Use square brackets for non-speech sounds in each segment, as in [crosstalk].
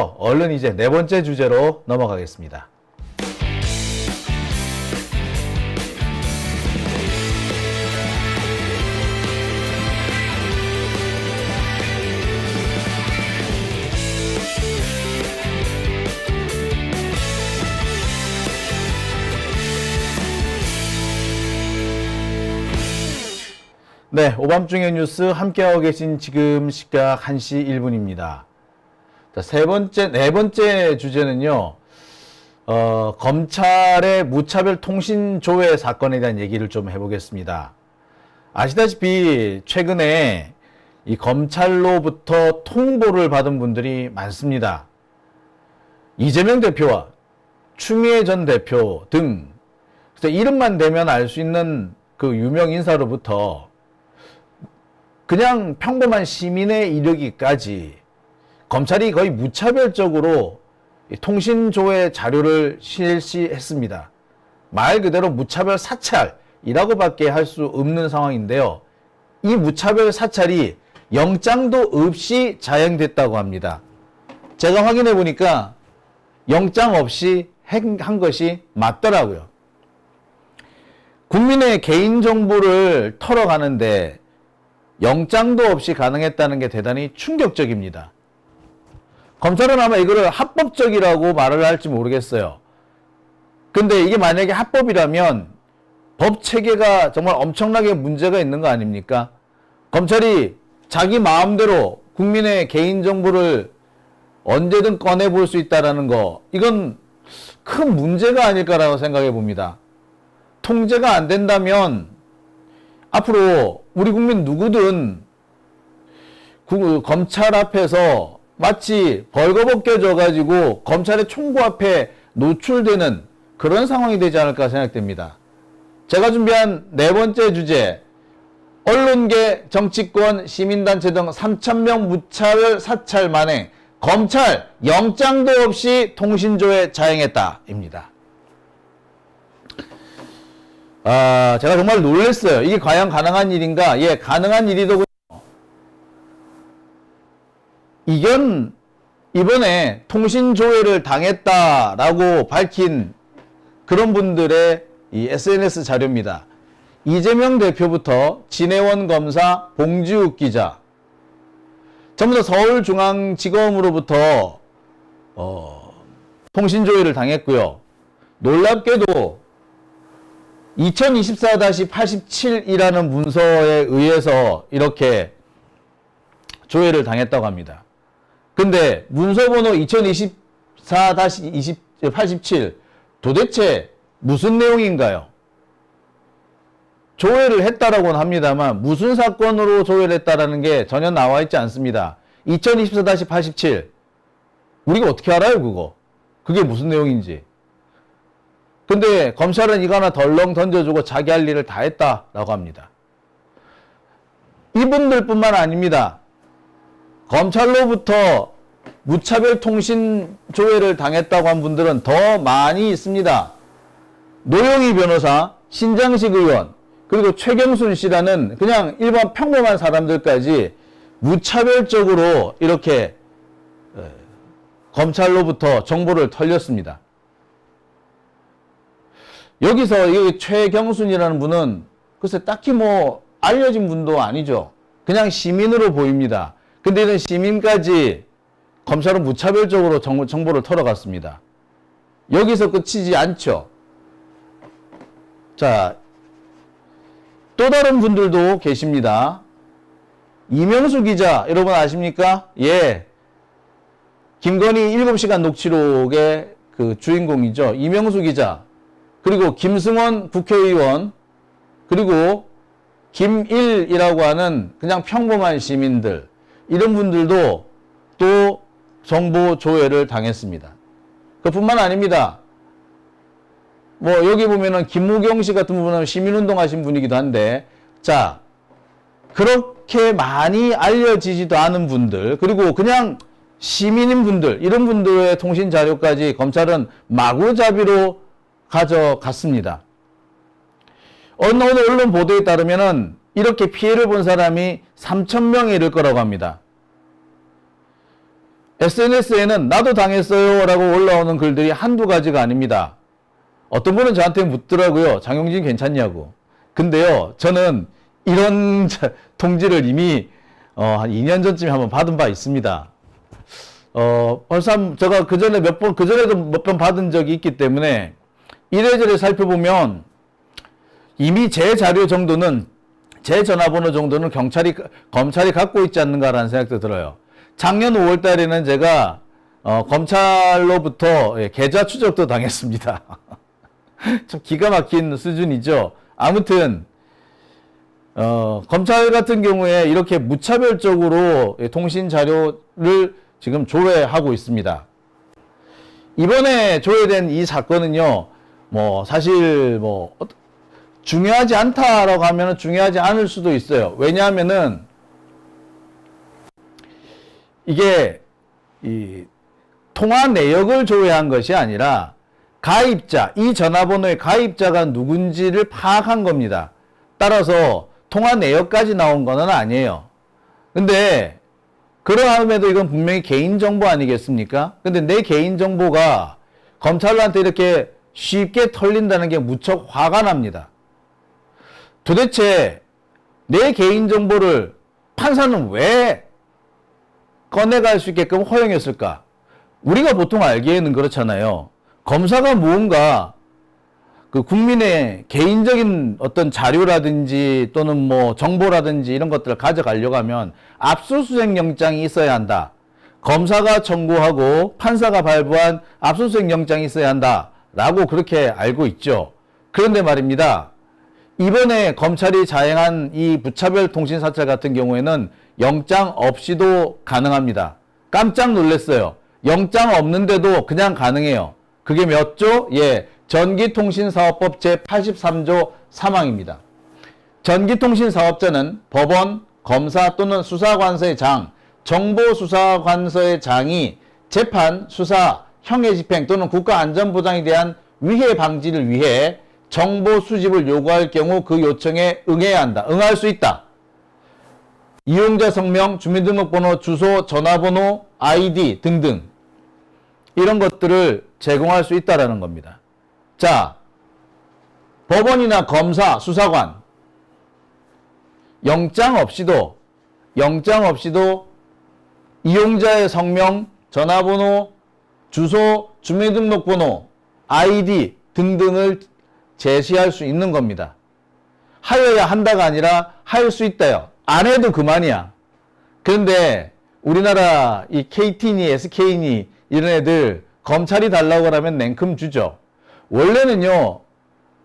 얼른 이제 네 번째 주제로 넘어가겠습니다. 네, 오밤중의 뉴스 함께하고 계신 지금 시각 1시 1분입니다. 자, 세 번째, 네 번째 주제는요, 어, 검찰의 무차별 통신 조회 사건에 대한 얘기를 좀 해보겠습니다. 아시다시피 최근에 이 검찰로부터 통보를 받은 분들이 많습니다. 이재명 대표와 추미애 전 대표 등 이름만 대면 알 수 있는 그 유명 인사로부터 그냥 평범한 시민의 이르기까지 검찰이 거의 무차별적으로 이 통신조회 자료를 실시했습니다. 말 그대로 무차별 사찰이라고밖에 할 수 없는 상황인데요. 이 무차별 사찰이 영장도 없이 자행됐다고 합니다. 제가 확인해 보니까 영장 없이 행- 한 것이 맞더라고요. 국민의 개인정보를 털어가는데 영장도 없이 가능했다는 게 대단히 충격적입니다. 검찰은 아마 이거를 합법적이라고 말을 할지 모르겠어요. 근데 이게 만약에 합법이라면 법 체계가 정말 엄청나게 문제가 있는 거 아닙니까? 검찰이 자기 마음대로 국민의 개인정보를 언제든 꺼내볼 수 있다라는 거, 이건 큰 문제가 아닐까라고 생각해 봅니다. 통제가 안 된다면 앞으로 우리 국민 누구든 구- 검찰 앞에서 마치 벌거벗겨져 가지고 검찰의 총구 앞에 노출되는 그런 상황이 되지 않을까 생각됩니다. 제가 준비한 네 번째 주제 언론계, 정치권, 시민단체 등 3천명 무차별 사찰 만행 검찰 영장도 없이 통신조회 자행했다입니다. 아, 제가 정말 놀랐어요. 이게 과연 가능한 일인가? 예, 가능한 일이더군요. 이건 이번에 통신 조회를 당했다라고 밝힌 그런 분들의 이 SNS 자료입니다. 이재명 대표부터 진해원 검사, 봉지욱 기자, 전부 다 서울중앙지검으로부터 어, 통신 조회를 당했고요. 놀랍게도 2024-87이라는 문서에 의해서 이렇게 조회를 당했다고 합니다. 근데 문서 번호 2024-87 도대체 무슨 내용인가요? 조회를 했다라고는 합니다만 무슨 사건으로 조회를 했다라는 게 전혀 나와 있지 않습니다. 2024-87 우리가 어떻게 알아요 그거? 그게 무슨 내용인지. 근데 검찰은 이거 하나 덜렁 던져주고 자기 할 일을 다 했다라고 합니다. 이분들뿐만 아닙니다. 검찰로부터 무차별 통신 조회를 당했다고 한 분들은 더 많이 있습니다. 노영희 변호사, 신장식 의원, 그리고 최경순 씨라는 그냥 일반 평범한 사람들까지 무차별적으로 이렇게 에, 검찰로부터 정보를 털렸습니다. 여기서 이 최경순이라는 분은 글쎄 딱히 뭐 알려진 분도 아니죠. 그냥 시민으로 보입니다. 근데 이런 시민까지 검찰은 무차별적으로 정보, 정보를 털어갔습니다. 여기서 끝이지 않죠. 자, 또 다른 분들도 계십니다. 이명수 기자, 여러분 아십니까? 예. 김건희 7시간 녹취록의 그 주인공이죠. 이명수 기자. 그리고 김승원 국회의원. 그리고 김일이라고 하는 그냥 평범한 시민들. 이런 분들도 또 정보 조회를 당했습니다. 그뿐만 아닙니다. 뭐 여기 보면은 김무경 씨 같은 분은 시민운동 하신 분이기도 한데 자 그렇게 많이 알려지지도 않은 분들 그리고 그냥 시민인 분들 이런 분들의 통신 자료까지 검찰은 마구잡이로 가져갔습니다. 어느 언론 보도에 따르면은 이렇게 피해를 본 사람이 3천 명에 이를 거라고 합니다. SNS에는 나도 당했어요 라고 올라오는 글들이 한두 가지가 아닙니다. 어떤 분은 저한테 묻더라고요. 장용진 괜찮냐고. 근데요, 저는 이런 자- 통지를 이미 어, 한 2년 전쯤에 한번 받은 바 있습니다. 어, 벌써 한- 제가 그 전에 몇 번, 그 전에도 몇 번 받은 적이 있기 때문에 이래저래 살펴보면 이미 제 자료 정도는 제 전화번호 정도는 경찰이 검찰이 갖고 있지 않는가라는 생각도 들어요. 작년 5월 달에는 제가 어, 검찰로부터 예, 계좌 추적도 당했습니다. [laughs] 참 기가 막힌 수준이죠. 아무튼 어, 검찰 같은 경우에 이렇게 무차별적으로 예, 통신 자료를 지금 조회하고 있습니다. 이번에 조회된 이 사건은요, 뭐 사실 뭐 어- 중요하지 않다라고 하면 중요하지 않을 수도 있어요. 왜냐하면은 이게 이 통화 내역을 조회한 것이 아니라 가입자, 이 전화번호의 가입자가 누군지를 파악한 겁니다. 따라서 통화 내역까지 나온 거는 아니에요. 근데 그러함에도 이건 분명히 개인정보 아니겠습니까? 근데 내 개인정보가 검찰한테 이렇게 쉽게 털린다는 게 무척 화가 납니다. 도대체 내 개인정보를 판사는 왜 꺼내갈 수 있게끔 허용했을까? 우리가 보통 알기에는 그렇잖아요. 검사가 무언가 그 국민의 개인적인 어떤 자료라든지 또는 뭐 정보라든지 이런 것들을 가져가려고 하면 압수수색 영장이 있어야 한다. 검사가 청구하고 판사가 발부한 압수수색 영장이 있어야 한다. 라고 그렇게 알고 있죠. 그런데 말입니다. 이번에 검찰이 자행한 이 무차별 통신 사찰 같은 경우에는 영장 없이도 가능합니다. 깜짝 놀랐어요. 영장 없는데도 그냥 가능해요. 그게 몇 조? 예. 전기통신사업법 제83조 3항입니다. 전기통신사업자는 법원, 검사 또는 수사관서의 장, 정보수사관서의 장이 재판, 수사, 형해집행 또는 국가안전보장에 대한 위해 방지를 위해 정보 수집을 요구할 경우 그 요청에 응해야 한다. 응할 수 있다. 이용자 성명, 주민등록번호, 주소, 전화번호, 아이디 등등 이런 것들을 제공할 수 있다라는 겁니다. 자, 법원이나 검사, 수사관 영장 없이도 영장 없이도 이용자의 성명, 전화번호, 주소, 주민등록번호, 아이디 등등을 제시할 수 있는 겁니다. 하여야 한다가 아니라 할 수 있다요. 안 해도 그만이야. 그런데 우리나라 이 KT니 SK니 이런 애들 검찰이 달라고 하면 냉큼 주죠. 원래는요,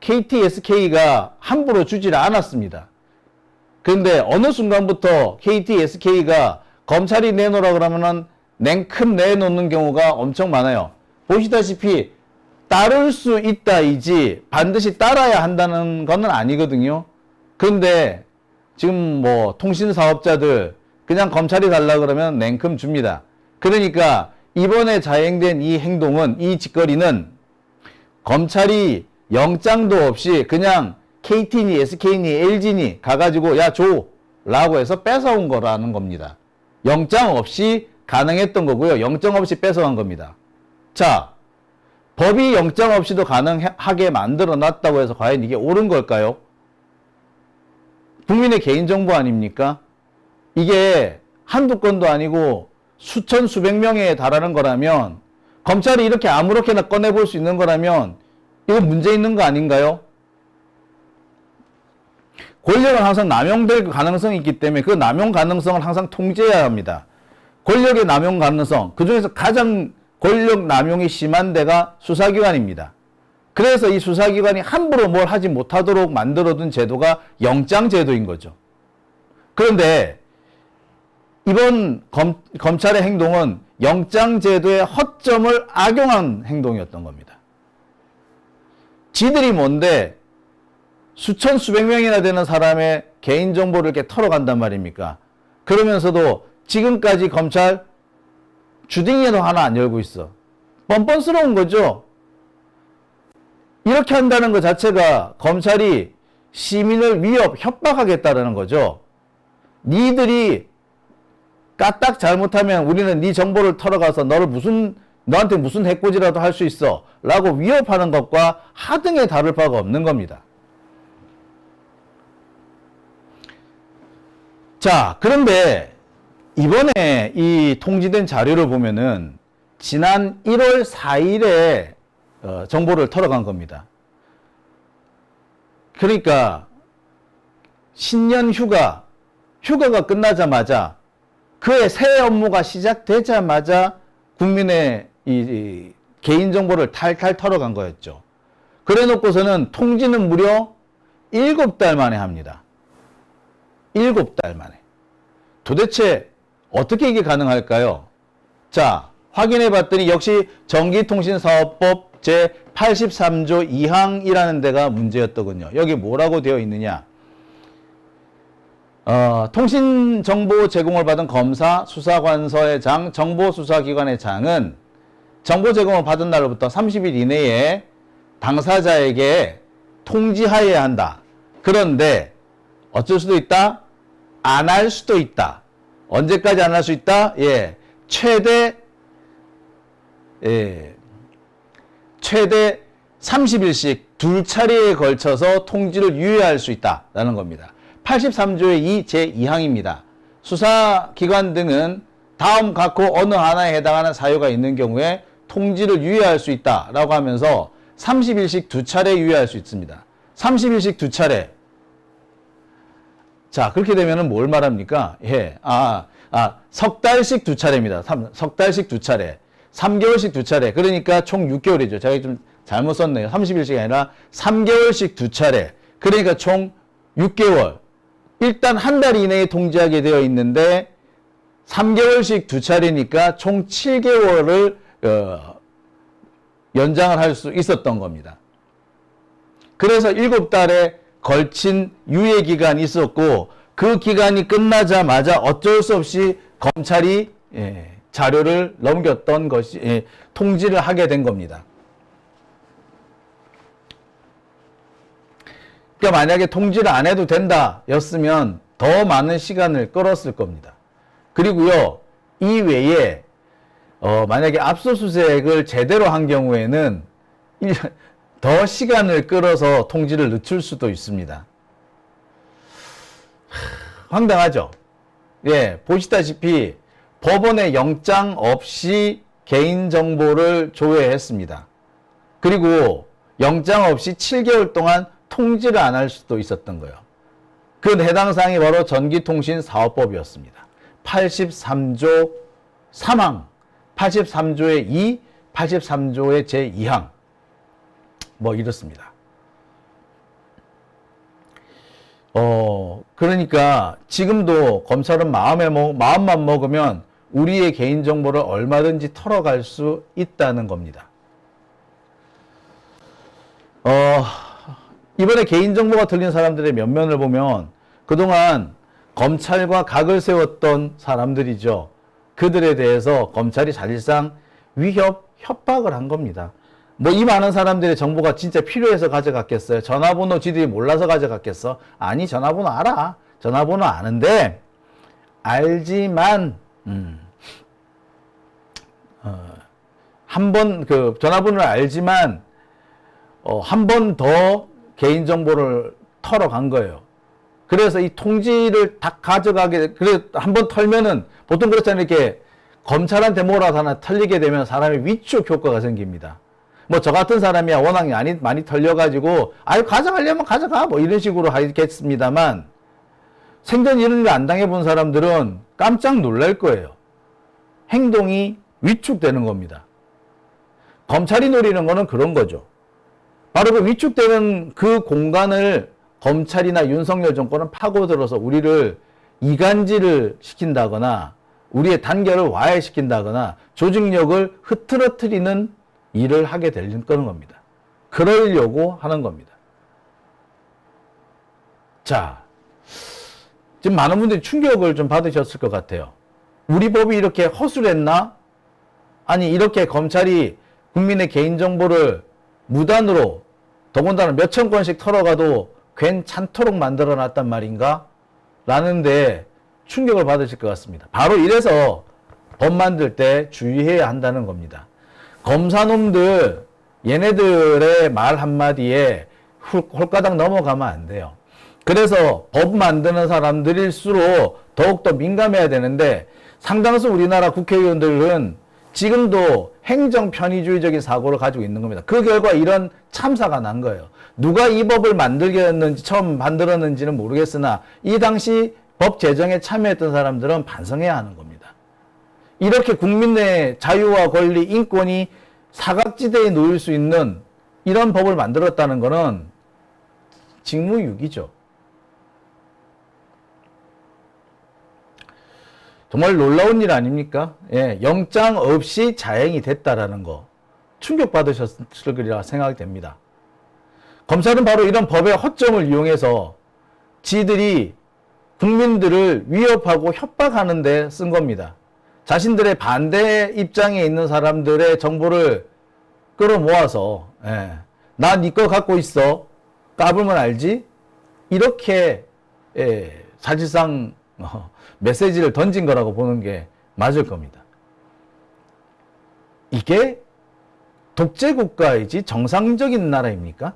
KT, SK가 함부로 주지를 않았습니다. 그런데 어느 순간부터 KT, SK가 검찰이 내놓으라 그러면은 냉큼 내놓는 경우가 엄청 많아요. 보시다시피 따를 수 있다이지 반드시 따라야 한다는 것은 아니거든요. 그런데 지금 뭐 통신 사업자들 그냥 검찰이 달라 그러면 냉큼 줍니다. 그러니까 이번에 자행된 이 행동은 이 짓거리는 검찰이 영장도 없이 그냥 KT니 SK니 LG니 가가지고 야 줘! 라고 해서 뺏어온 거라는 겁니다. 영장 없이 가능했던 거고요. 영장 없이 뺏어간 겁니다. 자, 법이 영장 없이도 가능하게 만들어 놨다고 해서 과연 이게 옳은 걸까요? 국민의 개인정보 아닙니까? 이게 한두 건도 아니고 수천, 수백 명에 달하는 거라면 검찰이 이렇게 아무렇게나 꺼내볼 수 있는 거라면 이거 문제 있는 거 아닌가요? 권력은 항상 남용될 가능성이 있기 때문에 그 남용 가능성을 항상 통제해야 합니다. 권력의 남용 가능성, 그 중에서 가장 권력 남용이 심한 데가 수사기관입니다. 그래서 이 수사기관이 함부로 뭘 하지 못하도록 만들어둔 제도가 영장제도인 거죠. 그런데 이번 검, 검찰의 행동은 영장제도의 허점을 악용한 행동이었던 겁니다. 지들이 뭔데 수천 수백 명이나 되는 사람의 개인정보를 이렇게 털어간단 말입니까? 그러면서도 지금까지 검찰 주딩에도 하나 안 열고 있어. 뻔뻔스러운 거죠? 이렇게 한다는 것 자체가 검찰이 시민을 위협, 협박하겠다는 거죠. 니들이 까딱 잘못하면 우리는 네 정보를 털어가서 너를 무슨 너한테 무슨 해코지라도 할 수 있어 라고 위협하는 것과 하등에 다를 바가 없는 겁니다. 자, 그런데 이번에 이 통지된 자료를 보면은 지난 1월 4일에 어, 정보를 털어간 겁니다. 그러니까 신년 휴가, 휴가가 끝나자마자 그의 새 업무가 시작되자마자 국민의 이, 이 개인 정보를 탈탈 털어간 거였죠. 그래 놓고서는 통지는 무려 7달 만에 합니다. 7달 만에. 도대체 어떻게 이게 가능할까요? 자, 확인해 봤더니 역시 전기통신사업법 제 83조 2항이라는 데가 문제였더군요. 여기 뭐라고 되어 있느냐? 어, 통신 정보 제공을 받은 검사, 수사관서의 장, 정보수사기관의 장은 정보 제공을 받은 날로부터 30일 이내에 당사자에게 통지하여야 한다. 그런데 어쩔 수도 있다? 안 할 수도 있다. 언제까지 안 할 수 있다? 예. 최대, 예. 최대 30일씩 둘 차례에 걸쳐서 통지를 유예할 수 있다라는 겁니다. 83조의 2 제2항입니다. 수사기관 등은 다음 각호 어느 하나에 해당하는 사유가 있는 경우에 통지를 유예할 수 있다라고 하면서 30일씩 두 차례 유예할 수 있습니다. 30일씩 두 차례. 자, 그렇게 되면은 뭘 말합니까? 예. 아, 아, 석 달씩 두 차례입니다. 삼- 석 달씩 두 차례. 3개월씩 두 차례. 그러니까 총 6개월이죠. 제가 좀 잘못 썼네요. 30일씩이 아니라 3개월씩 두 차례. 그러니까 총 6개월. 일단 한 달 이내에 통지하게 되어 있는데 3개월씩 두 차례니까 총 7개월을 어, 연장을 할 수 있었던 겁니다. 그래서 7달에 걸친 유예 기간이 있었고 그 기간이 끝나자마자 어쩔 수 없이 검찰이 예, 자료를 넘겼던 것이 예, 통지를 하게 된 겁니다. 그러니까 만약에 통지를 안 해도 된다 였으면 더 많은 시간을 끌었을 겁니다. 그리고요, 이 외에, 어, 만약에 압수수색을 제대로 한 경우에는 일- 더 시간을 끌어서 통지를 늦출 수도 있습니다. 하, 황당하죠? 예, 보시다시피 법원의 영장 없이 개인정보를 조회했습니다. 그리고 영장 없이 7개월 동안 통지를 안 할 수도 있었던 거예요. 그 해당 사항이 바로 전기통신사업법이었습니다. 83조 3항, 83조의 2, 83조의 제2항. 뭐 이렇습니다. 어, 그러니까 지금도 검찰은 마음에 먹, 마음만 먹으면 우리의 개인정보를 얼마든지 털어갈 수 있다는 겁니다. 어, 이번에 개인정보가 털린 사람들의 면면을 보면 그동안 검찰과 각을 세웠던 사람들이죠. 그들에 대해서 검찰이 사실상 위협, 협박을 한 겁니다. 뭐 이 많은 사람들의 정보가 진짜 필요해서 가져갔겠어요? 전화번호 지들이 몰라서 가져갔겠어? 아니, 전화번호 알아. 전화번호 아는데, 알지만, 음, 어, 한 번, 그, 전화번호를 알지만, 어, 한 번 더 개인정보를 털어 간 거예요. 그래서 이 통지를 다 가져가게, 그래, 한 번 털면은, 보통 그렇잖아요. 이렇게 검찰한테 뭐라도 하나 털리게 되면 사람이 위축 효과가 생깁니다. 뭐 저 같은 사람이야 워낙 많이, 많이 털려가지고, 아유, 가져가려면 가져가. 뭐 이런 식으로 하겠습니다만, 생전 이런 일 안 당해본 사람들은 깜짝 놀랄 거예요. 행동이 위축되는 겁니다. 검찰이 노리는 거는 그런 거죠. 바로 그 위축되는 그 공간을 검찰이나 윤석열 정권은 파고들어서 우리를 이간질을 시킨다거나 우리의 단결을 와해시킨다거나 조직력을 흐트러뜨리는 일을 하게 되는 겁니다. 그러려고 하는 겁니다. 자, 지금 많은 분들이 충격을 좀 받으셨을 것 같아요. 우리 법이 이렇게 허술했나? 아니, 이렇게 검찰이 국민의 개인정보를 무단으로 더군다나 몇천 건씩 털어가도 괜찮도록 만들어 놨단 말인가? 라는데 충격을 받으실 것 같습니다. 바로 이래서 법 만들 때 주의해야 한다는 겁니다. 검사놈들 얘네들의 말 한마디에 홀- 홀가닥 넘어가면 안 돼요. 그래서 법 만드는 사람들일수록 더욱더 민감해야 되는데 상당수 우리나라 국회의원들은 지금도 행정 편의주의적인 사고를 가지고 있는 겁니다. 그 결과 이런 참사가 난 거예요. 누가 이 법을 만들겠는지 처음 만들었는지는 모르겠으나 이 당시 법 제정에 참여했던 사람들은 반성해야 하는 겁니다. 이렇게 국민의 자유와 권리, 인권이 사각지대에 놓일 수 있는 이런 법을 만들었다는 것은 직무유기죠. 정말 놀라운 일 아닙니까? 예, 영장 없이 자행이 됐다라는 거 충격받으셨을 거리라 생각이 됩니다. 검찰은 바로 이런 법의 허점을 이용해서 지들이 국민들을 위협하고 협박하는 데 쓴 겁니다. 자신들의 반대 입장에 있는 사람들의 정보를 끌어모아서 예, 나니거 갖고 있어 까불면 알지 이렇게 예, 사실상 어, 메시지를 던진 거라고 보는 게 맞을 겁니다. 이게 독재 국가이지 정상적인 나라입니까?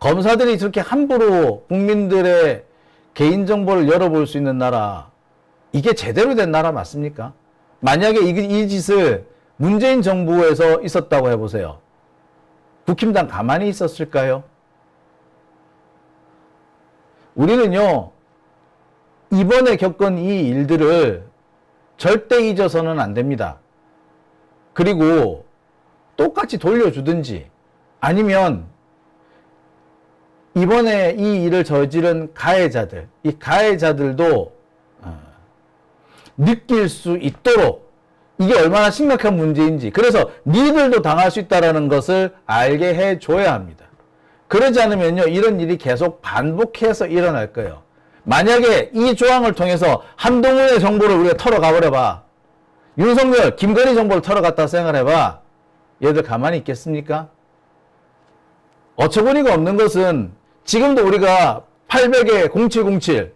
검사들이 저렇게 함부로 국민들의 개인정보를 열어볼 수 있는 나라, 이게 제대로 된 나라 맞습니까? 만약에 이, 이 짓을 문재인 정부에서 있었다고 해보세요. 국힘당 가만히 있었을까요? 우리는요, 이번에 겪은 이 일들을 절대 잊어서는 안 됩니다. 그리고 똑같이 돌려주든지 아니면 이번에 이 일을 저지른 가해자들, 이 가해자들도 어, 느낄 수 있도록 이게 얼마나 심각한 문제인지 그래서 니들도 당할 수 있다는 것을 알게 해줘야 합니다. 그러지 않으면요 이런 일이 계속 반복해서 일어날 거예요. 만약에 이 조항을 통해서 한동훈의 정보를 우리가 털어가 버려봐. 윤석열, 김건희 정보를 털어갔다 생각해봐. 얘들 가만히 있겠습니까? 어처구니가 없는 것은 지금도 우리가 800에 0707,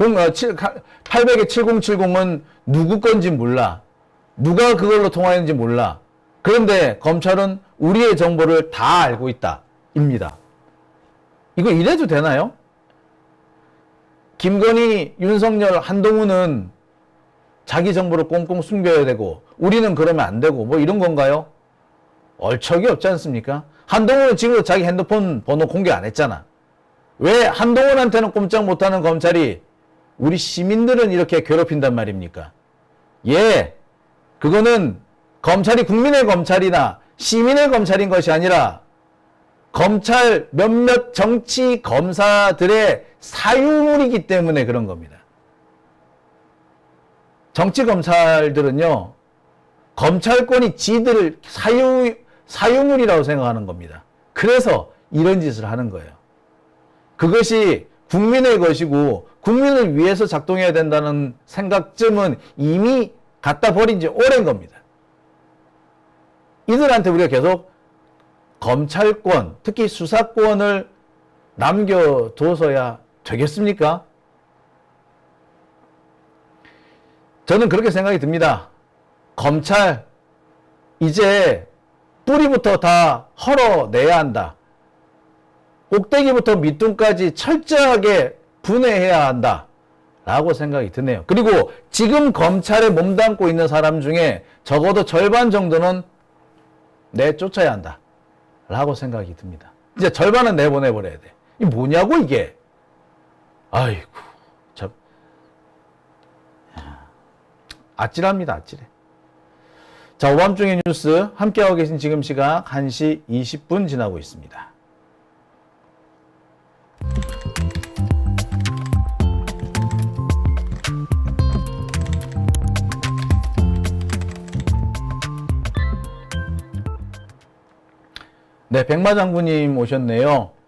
0, 어, 7, 800에 7070은 누구 건지 몰라. 누가 그걸로 통화했는지 몰라. 그런데 검찰은 우리의 정보를 다 알고 있다. 입니다. 이거 이래도 되나요? 김건희, 윤석열, 한동훈은 자기 정보를 꽁꽁 숨겨야 되고 우리는 그러면 안 되고 뭐 이런 건가요? 얼척이 없지 않습니까? 한동훈은 지금도 자기 핸드폰 번호 공개 안 했잖아. 왜 한동훈한테는 꼼짝 못하는 검찰이 우리 시민들은 이렇게 괴롭힌단 말입니까? 예, 그거는 검찰이 국민의 검찰이나 시민의 검찰인 것이 아니라 검찰 몇몇 정치 검사들의 사유물이기 때문에 그런 겁니다. 정치 검찰들은요, 검찰권이 지들을 사유, 사유물이라고 생각하는 겁니다. 그래서 이런 짓을 하는 거예요. 그것이 국민의 것이고 국민을 위해서 작동해야 된다는 생각쯤은 이미 갖다 버린 지 오랜 겁니다. 이들한테 우리가 계속 검찰권, 특히 수사권을 남겨둬서야 되겠습니까? 저는 그렇게 생각이 듭니다. 검찰, 이제 뿌리부터 다 헐어내야 한다. 꼭대기부터 밑둥까지 철저하게 분해해야 한다. 라고 생각이 드네요. 그리고 지금 검찰에 몸담고 있는 사람 중에 적어도 절반 정도는 내쫓아야 한다. 라고 생각이 듭니다. 이제 절반은 내보내버려야 돼. 이 뭐냐고, 이게. 아이고, 참. 아찔합니다, 아찔해. 자, 오밤중의 뉴스 함께하고 계신 지금 시각 1시 20분 지나고 있습니다. 네, 백마 장군님 오셨네요.